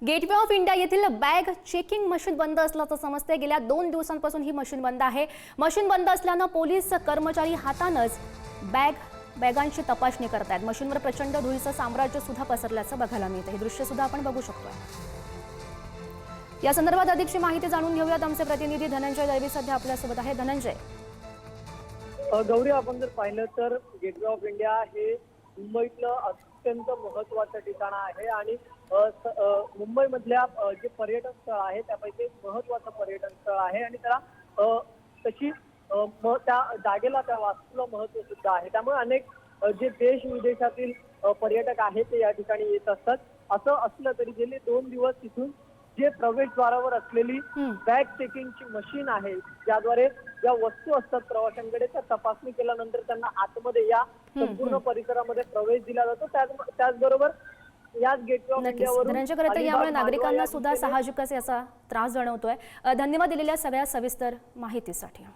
Gateway of India येथील bag checking machine बंद असल्याचं समजते. गेल्या दोन दिवसांपासून ही मशीन बंद आहे. मशीन बंद असल्यानं पोलीस कर्मचारी हातानंच बॅग बॅगांची तपासणी करतायत. मशीनवर प्रचंड धुळीचं साम्राज्य सुद्धा पसरल्याचं बघायला मिळतं हे दृश्य सुद्धा आपण बघू शकतोय. या संदर्भात अधिकची माहिती जाणून घेऊयात आमचे प्रतिनिधी धनंजय दैवी सध्या आपल्यासोबत आहे. धनंजय. गौरी आपण जर पाहिलं तर गेटवे ऑफ इंडिया हे मुंबईतलं अत्यंत महत्वाचं ठिकाण आहे आणि मुंबईमधल्या जे पर्यटन स्थळ आहे त्यापैकी एक महत्वाचं पर्यटन स्थळ आहे आणि त्याला तशी त्या जागेला त्या वास्तूला महत्त्व सुद्धा आहे. त्यामुळे अनेक जे देश विदेशातील पर्यटक आहेत ते या ठिकाणी येत असतात. असं असलं तरी गेले दोन दिवस तिथून जे प्रवेशद्वारावर असलेली. बॅग चेकिंगची मशीन आहे ज्याद्वारे ज्या वस्तू असतात प्रवाशांकडे त्या तपासणी केल्यानंतर त्यांना आतमध्ये या संपूर्ण परिसरामध्ये प्रवेश दिला जातो. त्याच त्याचबरोबर याच गेटवे यामुळे नागरिकांना सुद्धा साहजिकच याचा त्रास जाणवतोय. धन्यवाद दिलेल्या सगळ्या सविस्तर माहितीसाठी.